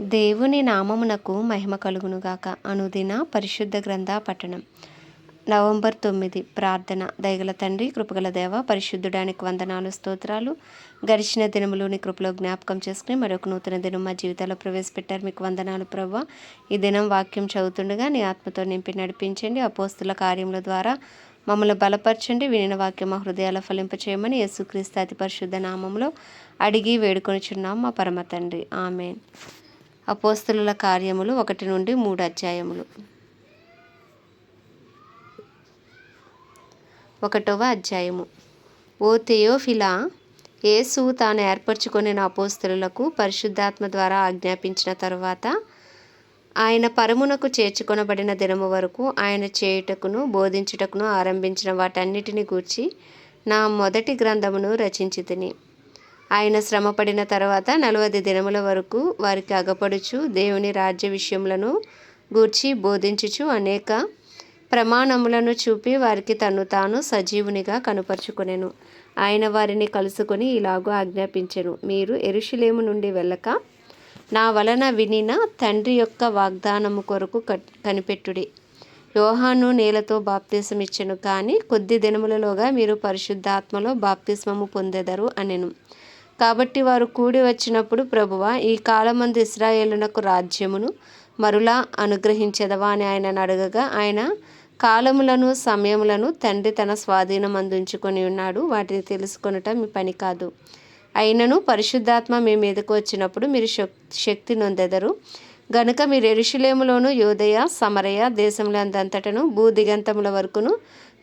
దేవుని నామమునకు మహిమ కలుగునుగాక. అనుదిన పరిశుద్ధ గ్రంథ పట్టణం నవంబర్ తొమ్మిది ప్రార్థన దయగల తండ్రి కృపగల దేవ పరిశుద్ధుడానికి వందనాలు స్తోత్రాలు. గడిచిన దినములోని కృపలో జ్ఞాపకం చేసుకుని మరొక నూతన దినం మా జీవితాల్లో ప్రవేశపెట్టారు. మీకు వందనాలు ప్రవ్వ. ఈ దినం వాక్యం చదువుతుండగా నీ ఆత్మతో నింపి నడిపించండి. అపోస్తుల కార్యముల ద్వారా మమ్మల్ని బలపరచండి. వినిన వాక్యం మా హృదయాల ఫలింపచేయమని యేసుక్రీస్తు అతి పరిశుద్ధ నామంలో అడిగి వేడుకొనిచున్నాం మా పరమ తండ్రి. ఆమెన్. అపోస్తుల కార్యములు ఒకటి నుండి మూడు అధ్యాయములు. ఒకటవ అధ్యాయము. ఓ థెయోఫిలా యేసు తాను ఏర్పరచుకొనిన అపోస్తులకు పరిశుద్ధాత్మ ద్వారా ఆజ్ఞాపించిన తరువాత ఆయన పరమునకు చేర్చుకొనబడిన దినము వరకు ఆయన చేయుటకును బోధించుటకును ఆరంభించిన వాటన్నిటిని గూర్చి నా మొదటి గ్రంథమును రచించి తిని. ఆయన శ్రమపడిన తర్వాత నలభై దినముల వరకు వారికి అగపడుచు దేవుని రాజ్య విషయములను గూర్చి బోధించుచు అనేక ప్రమాణములను చూపి వారికి తను తాను సజీవునిగా కనుపరుచుకునేను. ఆయన వారిని కలుసుకొని ఇలాగూ ఆజ్ఞాపించెను. మీరు ఎరుషులేము నుండి వెళ్ళక నా వలన వినిన తండ్రి యొక్క వాగ్దానము కొరకు కనిపెట్టుడి. యోహాను నేలతో బాప్తిసం ఇచ్చెను కానీ కొద్ది దినములలోగా మీరు పరిశుద్ధాత్మలో బాప్తిస్మము పొందెదరు అనెను. కాబట్టి వారు కూడి వచ్చినప్పుడు ప్రభువ ఈ కాలమందు ఇస్రాయేలునకు రాజ్యమును మరులా అనుగ్రహించదవా అని ఆయన అడగగా ఆయన కాలములను సమయములను తండ్రి తన స్వాధీనం అందించుకొని ఉన్నాడు. వాటిని తెలుసుకొనటం మీ పని కాదు. అయినను పరిశుద్ధాత్మ మీ మీదకు వచ్చినప్పుడు మీరు శక్తి నొందెదరు. గనుక మీరు ఎరుషులేములోను యోదయ సమరయ దేశములందంతటను భూదిగంతముల వరకును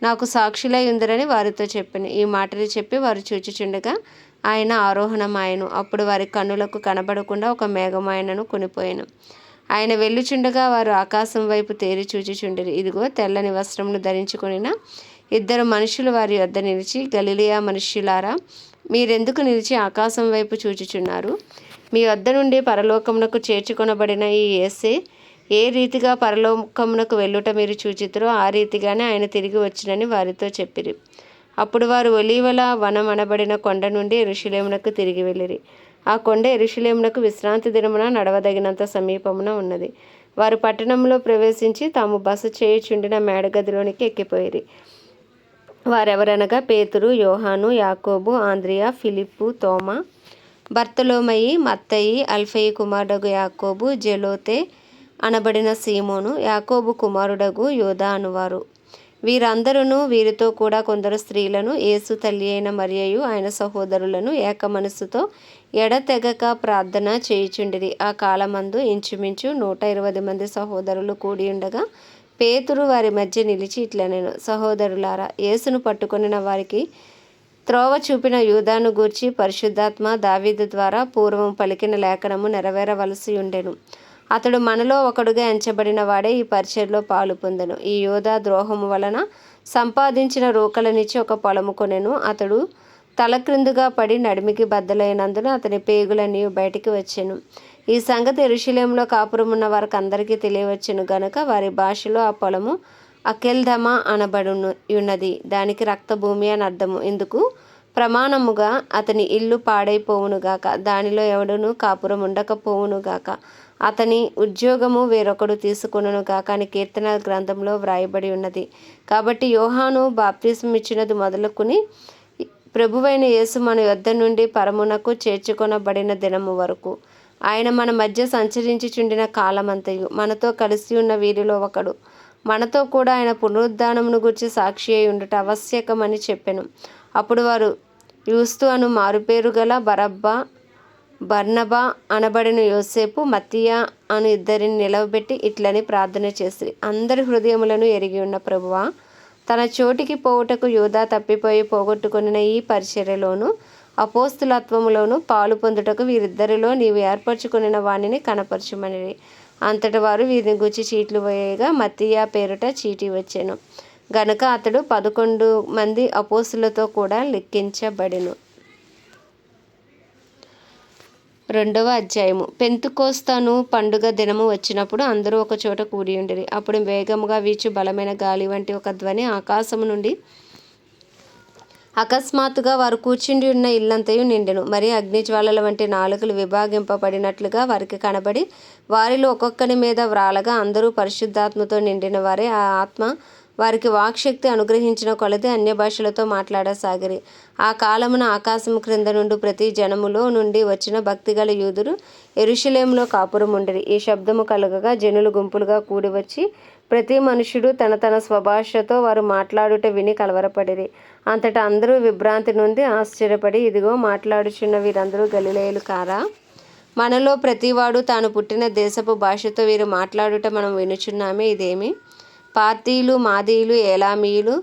నాకు సాక్షులై ఉందరని వారితో చెప్పాను. ఈ మాటలు చెప్పి వారు చూచుచుండగా ఆయన ఆరోహణమాయను. అప్పుడు వారి కన్నులకు కనబడకుండా ఒక మేఘమాయనను ఆయనను కొనిపోయాను. ఆయన వెళ్ళుచుండగా వారు ఆకాశం వైపు తేరి చూచుచుండిరి. ఇదిగో తెల్లని వస్త్రములు ధరించుకొనిన ఇద్దరు మనుషులు వారి వద్ద నిలిచి గలిలియా మనుష్యులారా మీరెందుకు నిలిచి ఆకాశం వైపు చూచుచున్నారు? మీ వద్ద నుండి పరలోకమునకు చేర్చుకొనబడిన ఈ ఏసే ఏ రీతిగా పరలోకమునకు వెళ్ళుట మీరు చూచితురో ఆ రీతిగానే ఆయన తిరిగి వచ్చినని వారితో చెప్పిరి. అప్పుడు వారు ఒలీవల వనం అనబడిన కొండ నుండి ఎరుషులేమునకు తిరిగి వెళ్ళిరి. ఆ కొండ ఎరుషులేమునకు విశ్రాంతి దినమున నడవదగినంత సమీపమున ఉన్నది. వారు పట్టణంలో ప్రవేశించి తాము బస చేయుచుండిన మేడగదిలోనికి ఎక్కిపోయిరి. వారెవరనగా పేతురు యోహాను యాకోబు ఆంద్రియా ఫిలిప్పు తోమ భర్తలోమయి మత్తయి అల్ఫయి కుమారుడగు యాకోబు జెలోతే అనబడిన సీమోను యాకోబు కుమారుడగు యోధా అనువారు. వీరందరూ వీరితో కూడా కొందరు స్త్రీలను యేసు తల్లి అయిన మరియు ఆయన సహోదరులను ఏక మనస్సుతో ఎడతెగక ప్రార్థన చేయుచుండిరి. ఆ కాలమందు ఇంచుమించు నూట ఇరవై మంది సహోదరులు కూడి ఉండగా పేతురు వారి మధ్య నిలిచి ఇట్లనేను. సహోదరులారా యేసును పట్టుకొనిన వారికి త్రోవ చూపిన యూదాను గూర్చి పరిశుద్ధాత్మ దావీదు ద్వారా పూర్వం పలికిన లేఖనము నెరవేరవలసి ఉండెను. అతడు మనలో ఒకడుగా ఎంచబడిన వాడే ఈ పరిచయలో పాలు పొందెను. ఈ యోధా ద్రోహము వలన సంపాదించిన రూకలనిచ్చి ఒక పొలము కొనెను. అతడు తలక్రిందుగా పడి నడిమికి బద్దలైనందున అతని పేగులన్నీ బయటికి వచ్చాను. ఈ సంగతి ఋషిలేంలో కాపురం ఉన్న వారికి అందరికీ తెలియవచ్చును గనుక వారి భాషలో ఆ పొలము అకెల్ధమా అనబడును ఉన్నది. దానికి రక్తభూమి అని అర్థము. ఎందుకు ప్రమాణముగా అతని ఇల్లు పాడైపోవునుగాక దానిలో ఎవడును కాపురం ఉండకపోవునుగాక అతని ఉద్యోగము వేరొకడు తీసుకును కాక అని కీర్తన గ్రంథంలో వ్రాయబడి ఉన్నది. కాబట్టి యోహాను బాప్తిజం ఇచ్చినది మొదలుకుని ప్రభువైన యేసు మన యొద్ద నుండి పరమునకు చేర్చుకొనబడిన దినము వరకు. ఆయన మన మధ్య సంచరించుచుండిన కాలమంతయు. మనతో కలిసి ఉన్న వీరిలో ఒకడు. మనతో కూడా ఆయన పునరుద్ధానమును గురించి సాక్షి అయి ఉండట ఆవశ్యకమని చెప్పాను. అప్పుడు వారు యూస్తు అను మారుపేరు గల బరబ్బా బర్నబా అనబడిన యోసేపు మత్తియా అను ఇద్దరిని నిలవబెట్టి ఇట్లని ప్రార్థన చేసి అందరి హృదయములను ఎరిగి ఉన్న ప్రభువా తన చోటికి పోవుటకు యోధా తప్పిపోయి పోగొట్టుకున్న ఈ పరిచర్యలోను అపోస్తులత్వములోను పాలు పొందుటకు వీరిద్దరిలో నీవు ఏర్పరచుకున్న వాణిని కనపరచుమని అంతటి వారు వీరిని గుచ్చి చీట్లు పోయేగా మత్తియా పేరుట చీటి వచ్చాను. గనుక అతడు పదకొండు మంది అపోసులతో కూడా లెక్కించబడెను రెండవ అధ్యాయము. పెంతుకోస్తాను పండుగ దినము వచ్చినప్పుడు అందరూ ఒక చోట కూడి ఉండిరి అప్పుడు వేగముగా వీచు బలమైన గాలి వంటి ఒక ధ్వని ఆకాశము నుండి అకస్మాత్తుగా వారు కూర్చుండి ఉన్న ఇల్లంతయు నిండెను. మరి అగ్నిజ్వాలల వంటి నాలుకలు విభాగింపబడినట్లుగా వారికి కనబడి వారిలో ఒక్కొక్కని మీద వ్రాలగా అందరూ పరిశుద్ధాత్మతో నిండిన వారే ఆ ఆత్మ వారికి వాక్శక్తి అనుగ్రహించిన కొలది అన్య భాషలతో మాట్లాడసాగిరి. ఆ కాలమున ఆకాశం క్రింద నుండి ప్రతి జనములో నుండి వచ్చిన భక్తిగల యూదురు ఎరుషులేంలో కాపురముండిరి ఈ శబ్దము కలగగా జనులు గుంపులుగా కూడి వచ్చి ప్రతి మనుషుడు తన తన స్వభాషతో వారు మాట్లాడుట విని కలవరపడిరి. అంతటా అందరూ విభ్రాంతి నుండి ఆశ్చర్యపడి ఇదిగో మాట్లాడుచున్న వీరందరూ గలిలేయులు కారా? మనలో ప్రతివాడు తాను పుట్టిన దేశపు భాషతో వీరు మాట్లాడుట మనం వినుచున్నామే ఇదేమి? పార్థీలు మాదీయులు ఏలామీయులు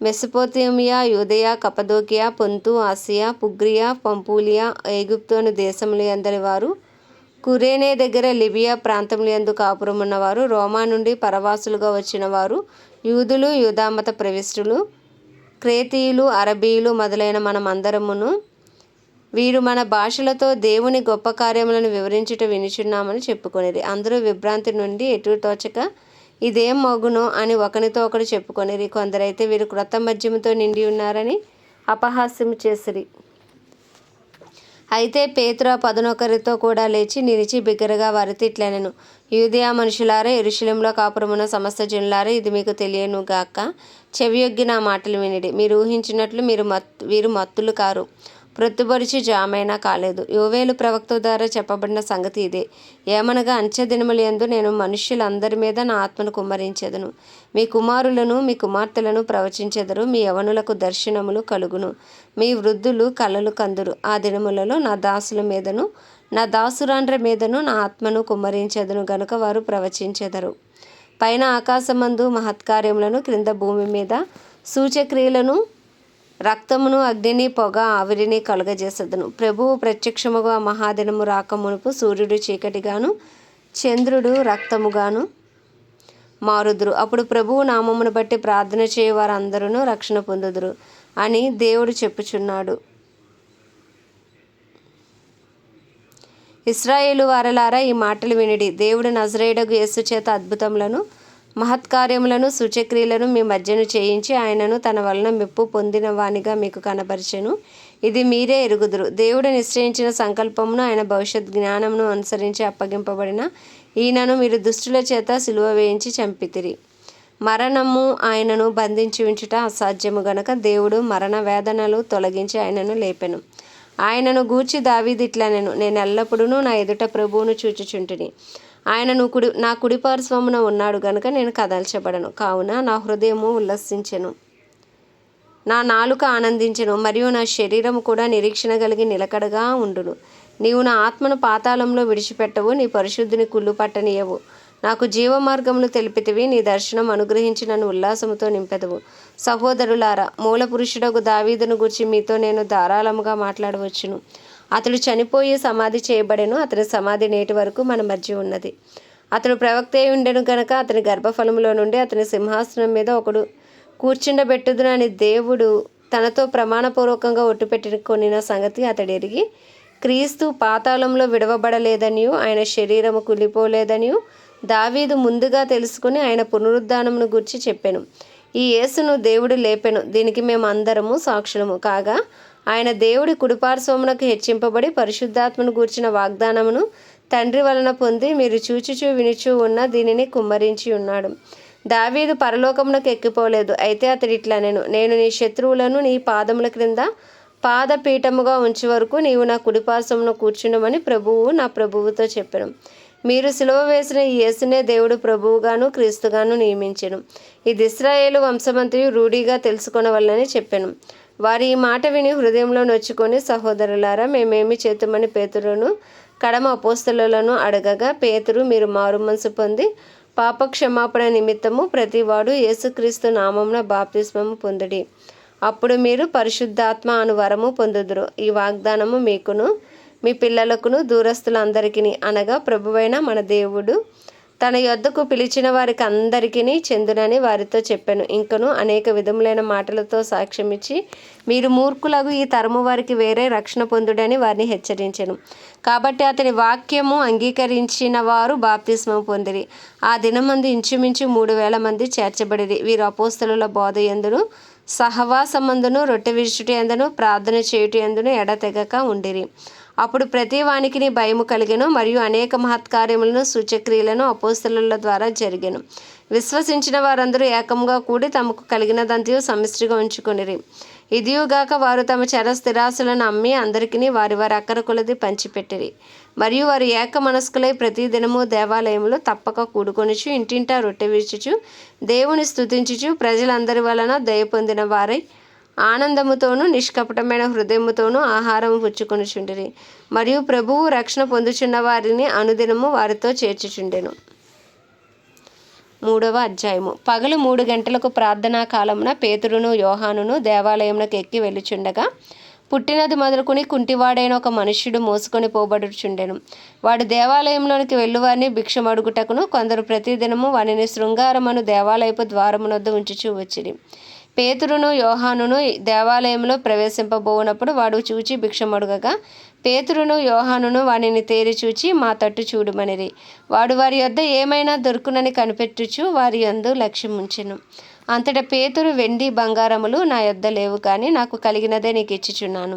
మెసపోతేమియా యూదయ కపదోకియా పొంతు ఆసియా పుగ్రియా పంపూలియా ఐగుప్తోను దేశములు అందరి వారు కురేనే దగ్గర లిబియా ప్రాంతములు ఎందు కాపురమున్నవారు రోమా నుండి పరవాసులుగా వచ్చినవారు యూదులు యూదామత ప్రవిష్టులు క్రేతీయులు అరబీయులు మొదలైన మనమందరమును వీరు మన భాషలతో దేవుని గొప్ప కార్యములను వివరించుట వినుచున్నామని చెప్పుకునేది అందరూ విభ్రాంతి నుండి ఎటు తోచక ఇదేం మగునో అని ఒకనితో ఒకడు చెప్పుకొనిరి. కొందరైతే వీరు క్రొత్త మద్యముతో నిండి ఉన్నారని అపహాస్యం చేసిరి. అయితే పేతుర పదనొకరితో కూడా లేచి నిలిచి బిగ్గరగా వారితో ఇట్లనెను యూదియా మనుషులారా ఎరుశలంలో కాపురమున్న సమస్త జనులారా ఇది మీకు తెలియను గాక చెవియొగ్గి నా మాటలు వినిడి. మీరు ఊహించినట్లు మీరు మత్ వీరు మత్తులు కారు. ప్రొత్తుబడిచి జామైనా కాలేదు. యోవేలు ప్రవక్త ద్వారా చెప్పబడిన సంగతి ఇదే. ఏమనగా అంచె దినములందు నేను మనుష్యులందరి మీద నా ఆత్మను కుమ్మరించెదను. మీ కుమారులను మీ కుమార్తెలను ప్రవచించెదరు. మీ యవనులకు దర్శనములు కలుగును. మీ వృద్ధులు కలలు కందురు. ఆ దినములలో నా దాసుల మీదను నా దాసురాండ్ర మీదను నా ఆత్మను కుమ్మరించెదను గనుక వారు ప్రవచించెదరు. పైన ఆకాశమందు మహత్కార్యములను క్రింద భూమి మీద సూచక్రియలను రక్తమును అగ్నిని పొగ ఆవిరిని కలుగజేసదును. ప్రభువు ప్రత్యక్షముగా మహాదినము రాకమునుపు సూర్యుడు చీకటిగాను చంద్రుడు రక్తముగాను మారుదురు. అప్పుడు ప్రభువు నామమును బట్టి ప్రార్థన చేయవారందరూ రక్షణ పొందుదురు అని దేవుడు చెప్పుచున్నాడు. ఇస్రాయేలు వారలారా ఈ మాటలు వినిడి దేవుడు నజరేయుడకు యేసు చేత అద్భుతములను మహత్కార్యములను సూచక్రియలను మీ మధ్యను చేయించి ఆయనను తన వలన మెప్పు పొందిన వానిగా మీకు కనపరిచెను ఇది మీరే ఎరుగుదురు. దేవుడు నిశ్చయించిన సంకల్పమును ఆయన భవిష్యత్ జ్ఞానమును అనుసరించి అప్పగింపబడిన ఈయనను మీరు దుష్టుల చేత సిలువ వేయించి చంపితిరి. మరణము ఆయనను బంధించి ఉంచుట అసాధ్యము గనక దేవుడు మరణ వేదనలు తొలగించి ఆయనను లేపెను. ఆయనను గూర్చి దావీదిట్లనెను. నేను ఎల్లప్పుడూ నా ఎదుట ప్రభువును చూచుచుంటిని. ఆయన నువ్వు కుడి నా కుడి ఉన్నాడు గనుక నేను కదల్చబడను. కావున నా హృదయము ఉల్లసించెను. నా నాలుక ఆనందించెను మరియు నా శరీరము కూడా నిరీక్షణ కలిగి నిలకడగా ఉండును. నీవు నా ఆత్మను పాతాళంలో విడిచిపెట్టవు నీ పరిశుద్ధిని కుళ్ళు పట్టనీయవు. నాకు జీవ మార్గమును తెలిపితివి నీ దర్శనం అనుగ్రహించి నన్ను ఉల్లాసముతో నింపెదవు. సహోదరులారా మూల పురుషుడకు దావీదును గురించి మీతో నేను ధారాళముగా మాట్లాడవచ్చును. అతడు చనిపోయి సమాధి చేయబడెను. అతని సమాధి నేటి వరకు మన మధ్య ఉన్నది. అతడు ప్రవక్త అయి ఉండెను గనక అతని గర్భఫలములో నుండి అతని సింహాసనం మీద ఒకడు కూర్చుండబెట్టుదునని దేవుడు తనతో ప్రమాణపూర్వకంగా ఒట్టుపెట్టి కొనిన సంగతి అతడు ఎరిగి క్రీస్తు పాతాళంలో విడవబడలేదనియు ఆయన శరీరము కులిపోలేదనియు దావీదు ముందుగా తెలుసుకుని ఆయన పునరుద్ధానమును గురించి చెప్పాను. ఈ యేసును దేవుడు లేపెను. దీనికి మేము అందరము సాక్షులము. కాగా ఆయన దేవుడి కుడిపార్శ్వమునకు హెచ్చింపబడి పరిశుద్ధాత్మను గూర్చిన వాగ్దానమును తండ్రి వలన పొంది మీరు చూచుచూ వినుచూ ఉన్న దీనిని కుమ్మరించి ఉన్నాడు. దావీదు పరలోకమునకు ఎక్కిపోలేదు. అయితే అతడు ఇట్లా నేను నేను నీ శత్రువులను నీ పాదముల క్రింద పాదపీఠముగా ఉంచే వరకు నీవు నా కుడిపార్శ్వమున కూర్చుండమని ప్రభువు నా ప్రభువుతో చెప్పాను. మీరు సిలువ వేసిన ఈ యేసునే దేవుడు ప్రభువుగాను క్రీస్తుగాను నియమించెను. ఇది ఇస్రాయేలు వంశమంతయు రూఢీగా తెలుసుకొనవల్లని చెప్పాను. వారి ఈ మాట విని హృదయంలో నొచ్చుకొని సహోదరులారా మేమేమి చేతుమని పేతురును కడమ అపోస్తలను అడగగా పేతురు మీరు మారుమనసు పొంది పాప క్షమాపణ నిమిత్తము ప్రతివాడు యేసుక్రీస్తు నామమున బాప్తిస్మము పొందుడి. అప్పుడు మీరు పరిశుద్ధాత్మ అను వరము పొందుదురు. ఈ వాగ్దానము మీకును మీ పిల్లలకును దూరస్తులందరికీ అనగా ప్రభువైన మన దేవుడు. తన యొద్దకు పిలిచిన వారికి అందరికీ చెందునని వారితో చెప్పాను. ఇంకను అనేక విధములైన మాటలతో సాక్ష్యమిచ్చి మీరు మూర్ఖులకు ఈ తరము వారికి వేరే రక్షణ పొందుడని వారిని హెచ్చరించను. కాబట్టి అతని వాక్యము అంగీకరించిన వారు బాప్తిస్మం పొందిరి. ఆ దినమందు ఇంచుమించు మూడు వేల మంది చేర్చబడిరి. వీరు అపోస్తలుల బోధ ఎందును సహవాసమందును రొట్టె విరుచుటి ఎందును ప్రార్థన చేయుటి ఎందును ఎడతెగక ఉండిరి. అప్పుడు ప్రతి వానికిని భయము కలిగెను మరియు అనేక మహత్కార్యములను సూచక్రియలను అపోస్తలుల ద్వారా జరిగెను. విశ్వసించిన వారందరూ ఏకంగా కూడి తమకు కలిగినదంతయు సమిష్టిగా ఉంచుకొనిరి. ఇదియుగాక వారు తమ చర స్థిరాసులను అమ్మి అందరికీ వారి వారి అక్కర కొలది పంచిపెట్టిరి. మరియు వారు ఏక మనస్కులై ప్రతి దినము దేవాలయములో తప్పక కూడుకొనిచు ఇంటింటా రొట్టె విరుచుచు దేవుని స్థుతించుచు ప్రజలందరి వలన దయ పొందిన వారై ఆనందముతోనూ నిష్కపటమైన హృదయముతోనూ ఆహారం పుచ్చుకొనుచుండిరి. మరియు ప్రభువు రక్షణ పొందుచున్న వారిని అనుదినము వారితో చేర్చుచుండెను. మూడవ అధ్యాయము. పగలు మూడు గంటలకు ప్రార్థనా కాలమున పేతురును యోహానును దేవాలయమునకు ఎక్కి వెళ్ళుచుండగా పుట్టినది మొదలుకొని కుంటివాడైన ఒక మనుష్యుడు మోసుకొని పోబడుచుండెను. వాడు దేవాలయంలోనికి వెళ్ళువారిని భిక్షమడుగుటకును కొందరు ప్రతిదినము వానిని శృంగారమను దేవాలయపు ద్వారమునొద్ద ఉంచుచూ వచ్చిరి. పేతురును యోహానును దేవాలయంలో ప్రవేశింపబోనప్పుడు వాడు చూచి భిక్షమడుగగా పేతురును యోహానును వానిని తేరి చూచి మా తట్టు చూడుమనిరి. వాడు వారి యొద్ద ఏమైనా దొరుకునని కనిపెట్టుచు వారి యందు లక్ష్యముంచెను. అంతటా పేతురు వెండి బంగారములు నా యొద్ద లేవు కానీ నాకు కలిగినదే నీకు ఇచ్చుచున్నాను.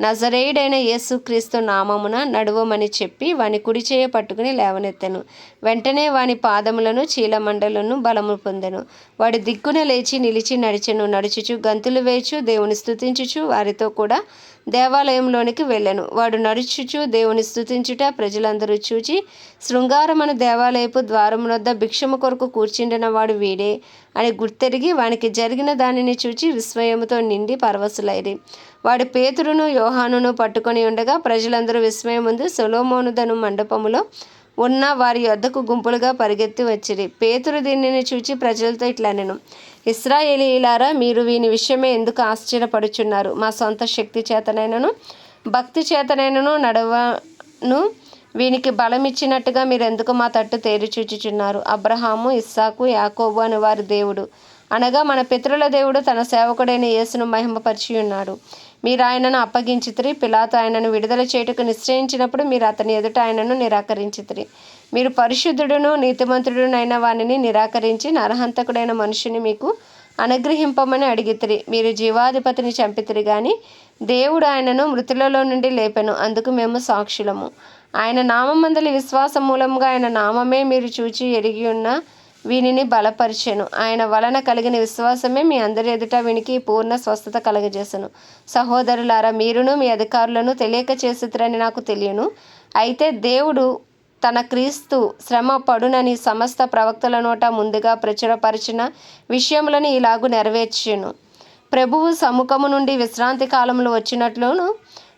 నజరేయుడైన యేసుక్రీస్తు నామమున నడువమని చెప్పి వాని కుడి చేయ పట్టుకుని లేవనెత్తెను. వెంటనే వాని పాదములను చీలమండలను బలము పొందెను. వాడి దిక్కున లేచి నిలిచి నడిచెను. నడుచుచు గంతులు వేచు దేవుని స్థుతించుచు వారితో కూడా దేవాలయంలోనికి వెళ్ళెను. వాడు నడుచుచు దేవుని స్థుతించుట ప్రజలందరూ చూచి శృంగారమను దేవాలయపు ద్వారమునొద్ద భిక్షము కొరకు కూర్చుండిన వాడు వీడే. అని గుర్తెరిగి వానికి జరిగిన దానిని చూచి విస్మయముతో నిండి పరవశులైరి. వాడు పేతురును యోహానును పట్టుకొని ఉండగా ప్రజలందరూ విస్మయం ముందు సొలోమోనుదను మండపములో ఉన్న వారి యొద్దకు గుంపులుగా పరిగెత్తి వచ్చిరి. పేతురు దీనిని చూచి ప్రజలతో ఇట్లా నేను ఇస్రాయేలీలారా మీరు వీని విషయమే ఎందుకు ఆశ్చర్యపడుచున్నారు? మా సొంత శక్తి చేతనైనను భక్తి చేతనైనను నడవను వీనికి బలం ఇచ్చినట్టుగా మీరు ఎందుకు మా తట్టు తేరిచూచుచున్నారు అబ్రహాము ఇస్సాకు యాకోబు అని వారి దేవుడు. అనగా మన పితరుల దేవుడు తన సేవకుడైన యేసును మహిమపరిచి ఉన్నాడు. మీరు ఆయనను అప్పగించితిరి పిలాతో ఆయనను విడుదల చేయుటకు నిశ్చయించినప్పుడు మీరు అతని ఎదుట ఆయనను నిరాకరించితిరి. మీరు పరిశుద్ధుడును నీతిమంతుడునైన వానిని నిరాకరించి నరహంతకుడైన మనుషుని మీకు అనుగ్రహింపమని అడిగితిరి. మీరు జీవాధిపతిని చంపితిరి గాని దేవుడు ఆయనను మృతులలో నుండి లేపెను. అందుకు మేము సాక్షులము. ఆయన నామందలి విశ్వాసం మూలంగా ఆయన నామమే మీరు చూచి ఎరిగి ఉన్న వీనిని బలపరిచెను. ఆయన వలన కలిగిన విశ్వాసమే మీ అందరి ఎదుట వీనికి పూర్ణ స్వస్థత కలగజేసను. సహోదరులారా మీరును మీ అధికారులను తెలియక చేసిరని నాకు తెలియను. అయితే దేవుడు తన క్రీస్తు శ్రమ పడునని సమస్త ప్రవక్తల నోట ముందుగా ప్రచురపరిచిన విషయములను ఇలాగు నెరవేర్చెను. ప్రభువు సముఖము నుండి విశ్రాంతి కాలంలో వచ్చినట్లును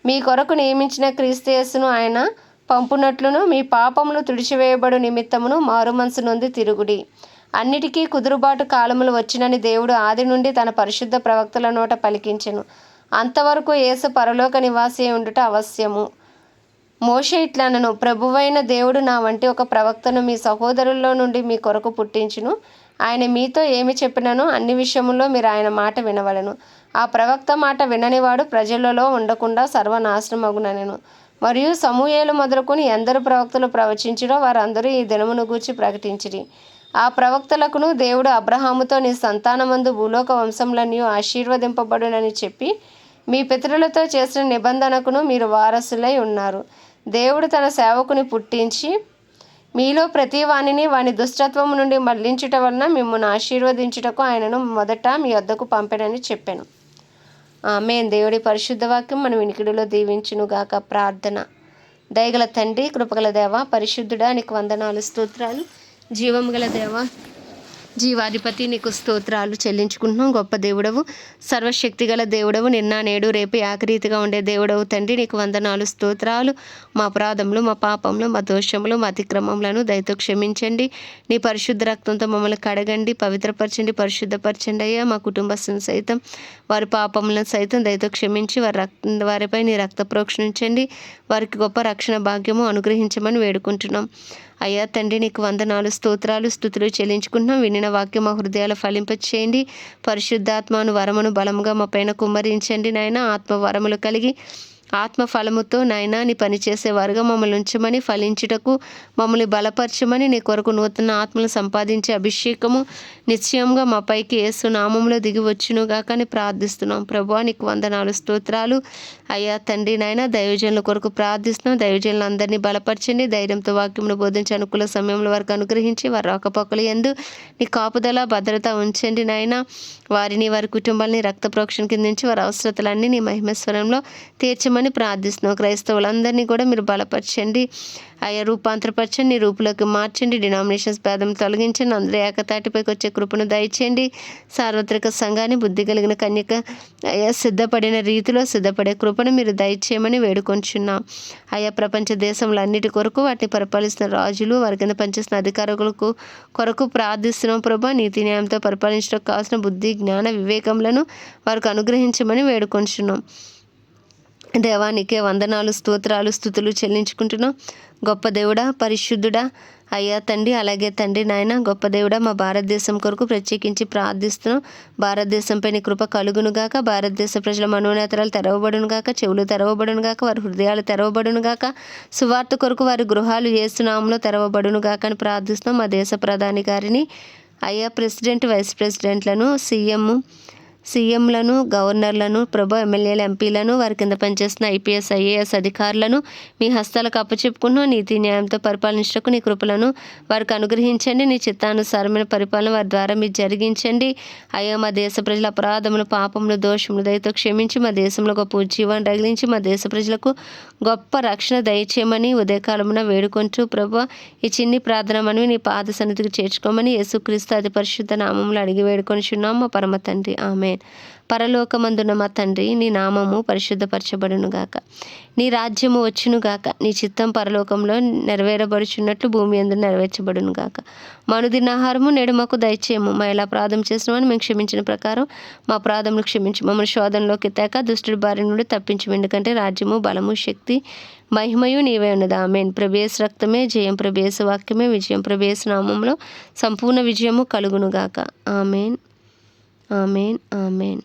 మీ కొరకు నియమించిన క్రీస్తు ఆయన పంపునట్లును మీ పాపములు తుడిచివేయబడు నిమిత్తమును మారుమనసు నుండి తిరుగుడి. అన్నిటికీ కుదురుబాటు కాలములు వచ్చినని దేవుడు ఆది నుండి తన పరిశుద్ధ ప్రవక్తల నోట పలికించెను. అంతవరకు యేసు పరలోక నివాసి ఉండుట అవశ్యము. మోషే ఇట్లనను ప్రభువైన దేవుడు నా వంటి ఒక ప్రవక్తను మీ సహోదరుల్లో నుండి మీ కొరకు పుట్టించును. ఆయన మీతో ఏమి చెప్పినను అన్ని విషయంలో మీరు ఆయన మాట వినవలను. ఆ ప్రవక్త మాట విననివాడు ప్రజలలో ఉండకుండా సర్వనాశనమగునను మరియు సమూహేలు మొదలుకొని ఎందరు ప్రవక్తలు ప్రవచించిరో వారందరూ ఈ దినమును గూర్చి ప్రకటించిరి. ఆ ప్రవక్తలకును దేవుడు అబ్రహాముతో నీ సంతానమందు భూలోక వంశములన్నీ ఆశీర్వదింపబడునని చెప్పి మీ పితరులతో చేసిన నిబంధనకును మీరు వారసులై ఉన్నారు. దేవుడు తన సేవకుని పుట్టించి మీలో ప్రతి వానిని వాని దుష్టత్వం నుండి మళ్ళించుట వలన మిమ్మల్ని ఆశీర్వదించుటకు ఆయనను మొదట మీ వద్దకు పంపెనని చెప్పాను. ఆమెన్. దేవుడి పరిశుద్ధ వాక్యం మన వినికిడిలో దీవించునుగాక. ప్రార్థన. దయగల తండ్రి కృపగల దేవ పరిశుద్ధుడా నీకు వందనాలు స్తోత్రాలు. జీవము గల దేవ జీవాధిపతి నీకు స్తోత్రాలు చెల్లించుకుంటున్నాం. గొప్ప దేవుడవు సర్వశక్తి గల దేవుడవు. నిన్న నేడు రేపు ఏకరీతిగా ఉండే దేవుడవు తండ్రి. నీకు వందనాలు స్తోత్రాలు. మా అపరాధములు మా పాపములు మా దోషములు మా అతిక్రమములను దయతో క్షమించండి. నీ పరిశుద్ధ రక్తంతో మమ్మల్ని కడగండి పవిత్రపరచండి పరిశుద్ధపరచండి అయ్యా. మా కుటుంబస్తులను సైతం వారి పాపములను సైతం దయతో క్షమించి వారి రక్త వారిపై నీ రక్త ప్రోక్షణించండి. వారికి గొప్ప రక్షణ భాగ్యము అనుగ్రహించమని వేడుకుంటున్నాం. అయ్యా తండ్రి నీకు వందనాలు స్తోత్రాలు స్థుతులు చెల్లించుకుంటున్నాం. వినిన వాక్యం మా హృదయాలు ఫలింపచేయండి. పరిశుద్ధాత్మను వరమును బలముగా మా పైన కుమ్మరించండి నాయన. ఆత్మ వరములు కలిగి ఆత్మ ఫలముతో నాయన నీ పనిచేసేవారుగా మమ్మల్ని ఉంచమని ఫలించుటకు మమ్మల్ని బలపరచమని నీ కొరకు నూతన ఆత్మలు సంపాదించే అభిషేకము నిశ్చయంగా మా పైకి ఏసు నామంలో దిగి వచ్చునుగాక అని ప్రార్థిస్తున్నాం. ప్రభా నీకు వందనాలు స్తోత్రాలు. అయ్యా తండ్రి నాయన దైవజనుల కొరకు ప్రార్థిస్తున్నాం. దైవజనులు అందరినీ బలపరచండి. ధైర్యంతో వాక్యమును బోధించి అనుకూల సమయంలో వారికి అనుగ్రహించి వారి రాకపోకలు ఎందు నీ కాపుదల భద్రత ఉంచండి నాయన. వారిని వారి కుటుంబాలని రక్త ప్రోక్షణ కింద నుంచి వారి అవసరతలన్నీ నీ మహిమస్వరంలో తీర్చమని ప్రార్థిస్తున్నాం. క్రైస్తవులందరినీ కూడా మీరు బలపరచండి. ఆయా రూపాంతరపరచండి నీ రూపులోకి మార్చండి డినామినేషన్స్ భేదం తొలగించండి. అందరూ ఏకతాటిపైకి వచ్చే కృపను దయచేయండి. సార్వత్రిక సంఘాన్ని బుద్ధి కలిగిన కన్యక అయ్యా సిద్ధపడిన రీతిలో సిద్ధపడే కృపను మీరు దయచేయమని వేడుకొంచున్నాం. ఆయా ప్రపంచ దేశంలో అన్నిటి కొరకు వాటిని పరిపాలిస్తున్న రాజులు వారి కింద పనిచేస్తున్న అధికారులకు కొరకు ప్రార్థిస్తున్నాం ప్రభా. నీతి న్యాయంతో పరిపాలించడం కావాల్సిన బుద్ధి జ్ఞాన వివేకములను వారికి అనుగ్రహించమని వేడుకొంచున్నాం. దేవానికే వందనాలు స్తోత్రాలు స్థుతులు చెల్లించుకుంటున్నాం. గొప్ప దేవుడా పరిశుద్ధుడా అయ్యా తండ్రి అలాగే తండ్రి నాయన గొప్ప దేవుడా మా భారతదేశం కొరకు ప్రత్యేకించి ప్రార్థిస్తున్నాం. భారతదేశంపై నీ కృప కలుగునుగాక భారతదేశ ప్రజల మనోనేతరాలు తెరవబడును గాక. చెవులు తెరవబడును గాక. వారి హృదయాలు తెరవబడును గాక. సువార్త కొరకు వారి గృహాలు ఏసునామంలో తెరవబడును గాక అని ప్రార్థిస్తున్నాం. మా దేశ ప్రధాని గారిని అయ్యా ప్రెసిడెంట్ వైస్ ప్రెసిడెంట్లను సీఎం సీఎంలను గవర్నర్లను ప్రభు ఎమ్మెల్యేలు ఎంపీలను వారి కింద పనిచేస్తున్న ఐపీఎస్ ఐఏఎస్ అధికారులను మీ హస్తాలకు అప్పచెప్పుకున్న నీతి న్యాయంతో పరిపాలించటకు నీ కృపలను వారికి అనుగ్రహించండి. నీ చిత్తానుసారమైన పరిపాలన వారి ద్వారా మీరు జరిగించండి. అయ్యా మా దేశ ప్రజల అపరాధములు పాపములు దోషములు దయతో క్షమించి మా దేశంలో గొప్ప ఉజ్జీవాన్ని రగిలించి మా దేశ ప్రజలకు గొప్ప రక్షణ దయచేయమని ఉదయకాలమున వేడుకుంటూ ప్రభు ఈ చిన్ని ప్రార్థన మనవి నీ పాద సన్నిధికి చేర్చుకోమని యేసుక్రీస్తు అతి పరిశుద్ధ నామంలో అడిగి వేడుకొనిచున్నాం మా పరమ తండ్రి. ఆమె పరలోకమందున మా తండ్రి నీ నామము పరిశుద్ధపరచబడును గాక నీ రాజ్యము వచ్చును గాక నీ చిత్తం పరలోకంలో నెరవేరబడుచున్నట్లు భూమి అందు నెరవేర్చబడును గాక మనుదిన ఆహారము నేడు మాకు దయచేయము. మా ఎలా ప్రాధం చేసినామని మేము క్షమించిన ప్రకారం మా ప్రాధములు క్షమించి. మమ్మల్ని శోధనలోకి తేక దుష్టుడి బారి నుండి తప్పించము. ఎందుకంటే రాజ్యము బలము శక్తి మహిమయు నీవే ఉన్నది. ఆమెన్. ప్రభేస్ రక్తమే జయం ప్రభేస వాక్యమే విజయం ప్రభేస నామంలో సంపూర్ణ విజయము కలుగునుగాక. ఆమెన్. Amen amen